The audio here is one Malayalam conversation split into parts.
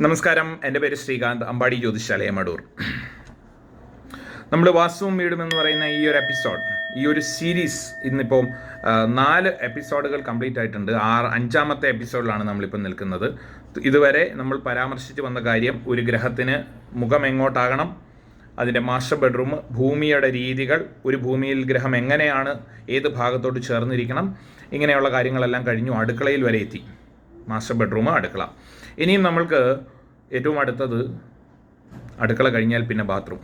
നമസ്കാരം. എന്റെ പേര് ശ്രീകാന്ത് അമ്പാടി ജ്യോതിശാലയം അടൂർ. നമ്മൾ വാസ്തുവും വീടും എന്ന് പറയുന്ന ഈ ഒരു എപ്പിസോഡ് ഈ ഒരു സീരീസ് ഇന്നിപ്പോൾ നാല് എപ്പിസോഡുകൾ കംപ്ലീറ്റ് ആയിട്ടുണ്ട്. ആറ് അഞ്ചാമത്തെ എപ്പിസോഡിലാണ് നമ്മളിപ്പോൾ നിൽക്കുന്നത്. ഇതുവരെ നമ്മൾ പരാമർശിച്ച് വന്ന കാര്യം ഒരു ഗ്രഹത്തിന് മുഖം എങ്ങോട്ടാകണം അതിന്റെ മാസ്റ്റർ ബെഡ്റൂം ഭൂമിയുടെ രീതികൾ ഒരു ഭൂമിയിൽ ഗ്രഹം എങ്ങനെയാണ് ഏത് ഭാഗത്തോട്ട് ചേർന്നിരിക്കണം ഇങ്ങനെയുള്ള കാര്യങ്ങളെല്ലാം കഴിഞ്ഞു അടുക്കളയിൽ വരെ എത്തി. മാസ്റ്റർ ബെഡ്റൂം അടുക്കള. ഇനിയും നമ്മൾക്ക് ഏറ്റവും അടുത്തത് അടുക്കള കഴിഞ്ഞാൽ പിന്നെ ബാത്റൂം.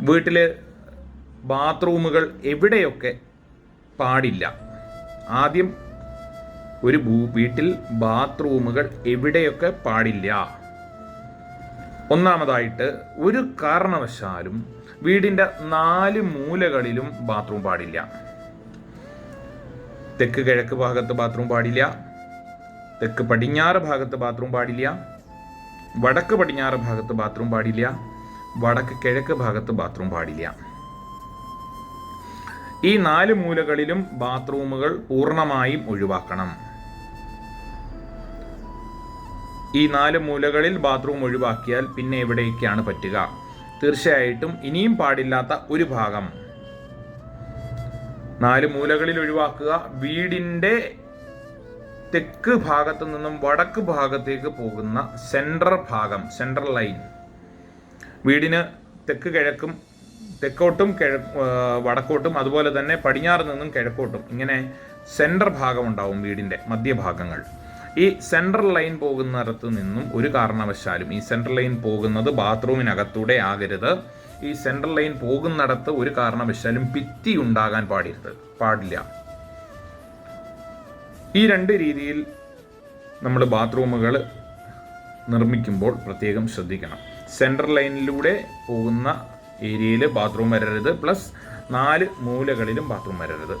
വീട്ടിൽ ബാത്റൂമുകൾ എവിടെയൊക്കെ പാടില്ല. ആദ്യം ഒരു വീട്ടിൽ ബാത്റൂമുകൾ എവിടെയൊക്കെ പാടില്ല. ഒന്നാമതായിട്ട് ഒരു കാരണവശാലും വീടിന്റെ നാല് മൂലകളിലും ബാത്റൂം പാടില്ല. തെക്ക് കിഴക്ക് ഭാഗത്ത് ബാത്റൂം പാടില്ല. തെക്ക് പടിഞ്ഞാറ് ഭാഗത്ത് ബാത്റൂം പാടില്ല. വടക്ക് പടിഞ്ഞാറ് ഭാഗത്ത് ബാത്റൂം പാടില്ല. വടക്ക് കിഴക്ക് ഭാഗത്ത് ബാത്റൂം പാടില്ല. ഈ നാല് മൂലകളിലും ബാത്റൂമുകൾ പൂർണമായും ഒഴിവാക്കണം. ഈ നാല് മൂലകളിൽ ബാത്റൂം ഒഴിവാക്കിയാൽ പിന്നെ എവിടേക്കാണ് പറ്റുക? തീർച്ചയായിട്ടും ഇനിയും പാടില്ലാത്ത ഒരു ഭാഗം. നാല് മൂലകളിൽ ഒഴിവാക്കുക. വീടിന്റെ തെക്ക് ഭാഗത്തു നിന്നും വടക്ക് ഭാഗത്തേക്ക് പോകുന്ന സെൻട്രൽ ഭാഗം സെൻട്രൽ ലൈൻ വീടിന് തെക്ക് കിഴക്കും തെക്കോട്ടും കിഴ വടക്കോട്ടും അതുപോലെ തന്നെ പടിഞ്ഞാറ് നിന്നും കിഴക്കോട്ടും ഇങ്ങനെ സെൻട്രൽ ഭാഗം ഉണ്ടാവും വീടിന്റെ മധ്യഭാഗങ്ങൾ. ഈ സെൻട്രൽ ലൈൻ പോകുന്നിടത്ത് നിന്നും ഒരു കാരണവശാലും ഈ സെൻട്രൽ ലൈൻ പോകുന്നത് ബാത്റൂമിനകത്തൂടെ ആകരുത്. ഈ സെൻട്രൽ ലൈൻ പോകുന്നിടത്ത് ഒരു കാരണവശാലും ഭിത്തി ഉണ്ടാകാൻ പാടരുത് പാടില്ല. ഈ രണ്ട് രീതിയിൽ നമ്മൾ ബാത്റൂമുകൾ നിർമ്മിക്കുമ്പോൾ പ്രത്യേകം ശ്രദ്ധിക്കണം. സെൻട്രൽ ലൈനിലൂടെ പോകുന്ന ഏരിയയിൽ ബാത്റൂം വരരുത് പ്ലസ് നാല് മൂലകളിലും ബാത്റൂം വരരുത്.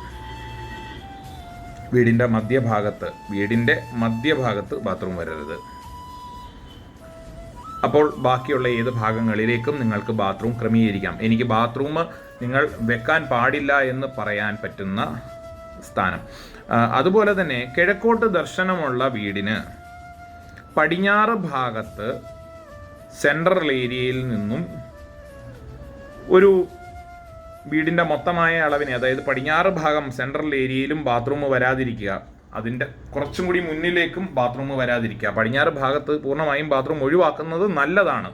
വീടിന്റെ മധ്യഭാഗത്ത് വീടിന്റെ മധ്യഭാഗത്ത് ബാത്റൂം വരരുത്. അപ്പോൾ ബാക്കിയുള്ള ഏത് ഭാഗങ്ങളിലേക്കും നിങ്ങൾക്ക് ബാത്റൂം ക്രമീകരിക്കാം. എനിക്ക് ബാത്റൂം നിങ്ങൾ വെക്കാൻ പാടില്ല എന്ന് പറയാൻ പറ്റുന്ന സ്ഥാനം. അതുപോലെ തന്നെ കിഴക്കോട്ട് ദർശനമുള്ള വീടിന് പടിഞ്ഞാറ് ഭാഗത്ത് സെൻട്രൽ ഏരിയയിൽ നിന്നും ഒരു വീടിന്റെ മൊത്തമായ അളവിനെ അതായത് പടിഞ്ഞാറ് ഭാഗം സെൻട്രൽ ഏരിയയിലും ബാത്റൂം വരാതിരിക്കുക. അതിന്റെ കുറച്ചും കൂടി മുന്നിലേക്കും ബാത്റൂം വരാതിരിക്കുക. പടിഞ്ഞാറ് ഭാഗത്ത് പൂർണമായും ബാത്റൂം ഒഴിവാക്കുന്നത് നല്ലതാണ്.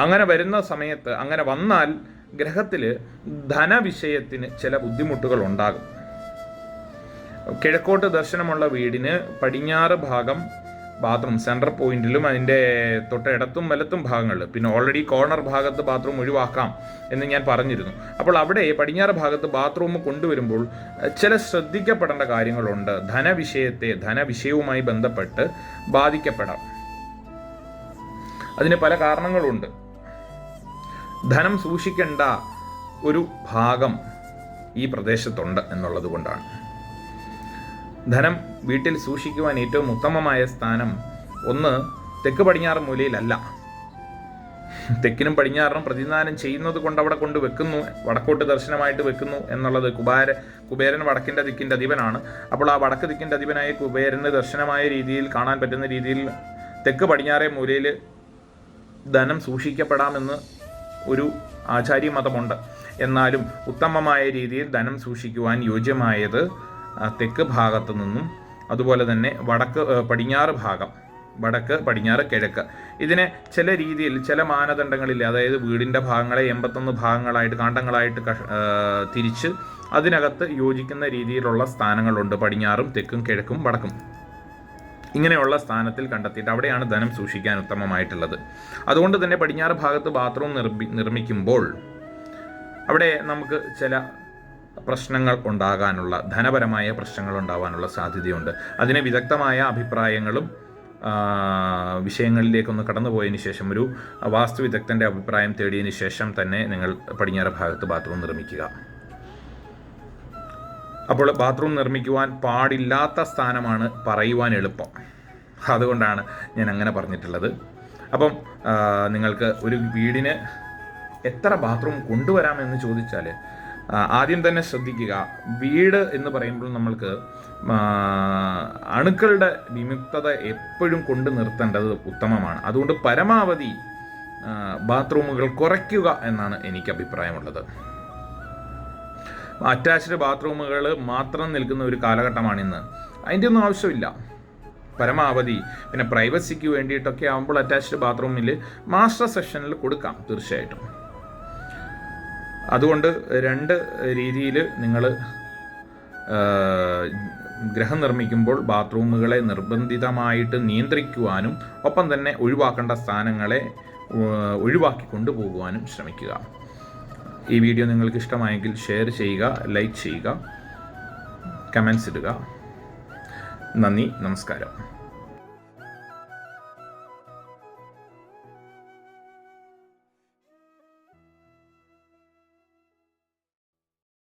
അങ്ങനെ വരുന്ന സമയത്ത് അങ്ങനെ വന്നാൽ ഗ്രഹത്തിൽ ധനവിഷയത്തിന് ചില ബുദ്ധിമുട്ടുകൾ ഉണ്ടാകും. കിഴക്കോട്ട് ദർശനമുള്ള വീടിന് പടിഞ്ഞാറ് ഭാഗം ബാത്റൂം സെന്റർ പോയിന്റിലും അതിന്റെ തൊട്ട് ഇടത്തും വലത്തും ഭാഗങ്ങളിൽ പിന്നെ ഓൾറെഡി കോർണർ ഭാഗത്ത് ബാത്റൂം ഒഴിവാക്കാം എന്ന് ഞാൻ പറഞ്ഞിരുന്നു. അപ്പോൾ അവിടെ പടിഞ്ഞാറ് ഭാഗത്ത് ബാത്റൂം കൊണ്ടുവരുമ്പോൾ ചില ശ്രദ്ധിക്കപ്പെടേണ്ട കാര്യങ്ങളുണ്ട്. ധനവിഷയത്തെ ധനവിഷയവുമായി ബന്ധപ്പെട്ട് ബാധിക്കപ്പെടാം. അതിന് പല കാരണങ്ങളുണ്ട്. ധനം സൂക്ഷിക്കേണ്ട ഒരു ഭാഗം ഈ പ്രദേശത്തുണ്ട് എന്നുള്ളത് കൊണ്ടാണ്. ധനം വീട്ടിൽ സൂക്ഷിക്കുവാൻ ഏറ്റവും ഉത്തമമായ സ്ഥാനം ഒന്ന് തെക്ക് പടിഞ്ഞാറ് മൂലയിലല്ല. തെക്കിനും പടിഞ്ഞാറിനും പ്രതിദാനം ചെയ്യുന്നത് കൊണ്ട് അവിടെ കൊണ്ട് വെക്കുന്നു വടക്കോട്ട് ദർശനമായിട്ട് വെക്കുന്നു എന്നുള്ളത് കുബാര കുബേരൻ വടക്കിന്റെ ദിക്കിന്റെ അധിപനാണ്. അപ്പോൾ ആ വടക്ക് ദിക്കിന്റെ അധിപനായ കുബേരന് ദർശനമായ രീതിയിൽ കാണാൻ പറ്റുന്ന രീതിയിൽ തെക്ക് പടിഞ്ഞാറേ മൂലയിൽ ധനം സൂക്ഷിക്കപ്പെടാമെന്ന് ഒരു ആചാര്യ മതമുണ്ട് എന്നാലും ഉത്തമമായ രീതിയിൽ ധനം സൂക്ഷിക്കുവാൻ യോജ്യമായത് തെക്ക് ഭാഗത്തു നിന്നും അതുപോലെ തന്നെ വടക്ക് പടിഞ്ഞാറ് ഭാഗം വടക്ക് പടിഞ്ഞാറ് കിഴക്ക്. ഇതിനെ ചില രീതിയിൽ ചില മാനദണ്ഡങ്ങളിൽ അതായത് വീടിന്റെ ഭാഗങ്ങളെ എൺപത്തൊന്ന് ഭാഗങ്ങളായിട്ട് കാണ്ടങ്ങളായിട്ട് തിരിച്ച് അതിനകത്ത് യോജിക്കുന്ന രീതിയിലുള്ള സ്ഥാനങ്ങളുണ്ട്. പടിഞ്ഞാറും തെക്കും കിഴക്കും വടക്കും. ഇങ്ങനെയുള്ള സ്ഥാനത്തിൽ കണ്ടെത്തിയിട്ട് അവിടെയാണ് ധനം സൂക്ഷിക്കാൻ ഉത്തമമായിട്ടുള്ളത്. അതുകൊണ്ട് തന്നെ പടിഞ്ഞാറ് ഭാഗത്ത് ബാത്റൂം നിർമ്മി നിർമ്മിക്കുമ്പോൾ അവിടെ നമുക്ക് ചില പ്രശ്നങ്ങൾ ഉണ്ടാകാനുള്ള ധനപരമായ പ്രശ്നങ്ങൾ ഉണ്ടാകാനുള്ള സാധ്യതയുണ്ട്. അതിന് വിദഗ്ധമായ അഭിപ്രായങ്ങളും വിഷയങ്ങളിലേക്കൊന്ന് കടന്നുപോയതിന് ശേഷം ഒരു വാസ്തു വിദഗ്ധന്റെ അഭിപ്രായം തേടിയതിനു ശേഷം തന്നെ നിങ്ങൾ പടിഞ്ഞാറ് ഭാഗത്ത് ബാത്റൂം നിർമ്മിക്കുക. അപ്പോൾ ബാത്റൂം നിർമ്മിക്കുവാൻ പാടില്ലാത്ത സ്ഥാനമാണ് പറയുവാൻ എളുപ്പം. അതുകൊണ്ടാണ് ഞാൻ അങ്ങനെ പറഞ്ഞിട്ടുള്ളത്. അപ്പം നിങ്ങൾക്ക് ഒരു വീടിന് എത്ര ബാത്റൂം കൊണ്ടുവരാമെന്ന് ചോദിച്ചാൽ ആദ്യം തന്നെ ശ്രദ്ധിക്കുക. വീട് എന്ന് പറയുമ്പോൾ നമ്മൾക്ക് അണുക്കളുടെ വിമുക്തത എപ്പോഴും കൊണ്ടു നിർത്തേണ്ടത് ഉത്തമമാണ്. അതുകൊണ്ട് പരമാവധി ബാത്റൂമുകൾ കുറയ്ക്കുക എന്നാണ് എനിക്ക് അഭിപ്രായമുള്ളത്. അറ്റാച്ച്ഡ് ബാത്റൂമുകൾ മാത്രം നിൽക്കുന്ന ഒരു കാലഘട്ടമാണിന്ന് അതിന്റെ ഒന്നും ആവശ്യമില്ല. പരമാവധി. പിന്നെ പ്രൈവസിക്ക് വേണ്ടിയിട്ടൊക്കെ ആകുമ്പോൾ അറ്റാച്ച്ഡ് ബാത്റൂമിൽ മാസ്റ്റർ സെഷനിൽ കൊടുക്കാം തീർച്ചയായിട്ടും. അതുകൊണ്ട് രണ്ട് രീതിയിൽ നിങ്ങൾ ഗ്രഹം നിർമ്മിക്കുമ്പോൾ ബാത്റൂമുകളെ നിർബന്ധിതമായിട്ട് നിയന്ത്രിക്കുവാനും ഒപ്പം തന്നെ ഒഴിവാക്കേണ്ട സ്ഥാനങ്ങളെ ഒഴിവാക്കി കൊണ്ടുപോകുവാനും ശ്രമിക്കുക. ഈ വീഡിയോ നിങ്ങൾക്ക് ഇഷ്ടമായെങ്കിൽ ഷെയർ ചെയ്യുക ലൈക്ക് ചെയ്യുക കമൻസ് ഇടുക. നന്ദി നമസ്കാരം.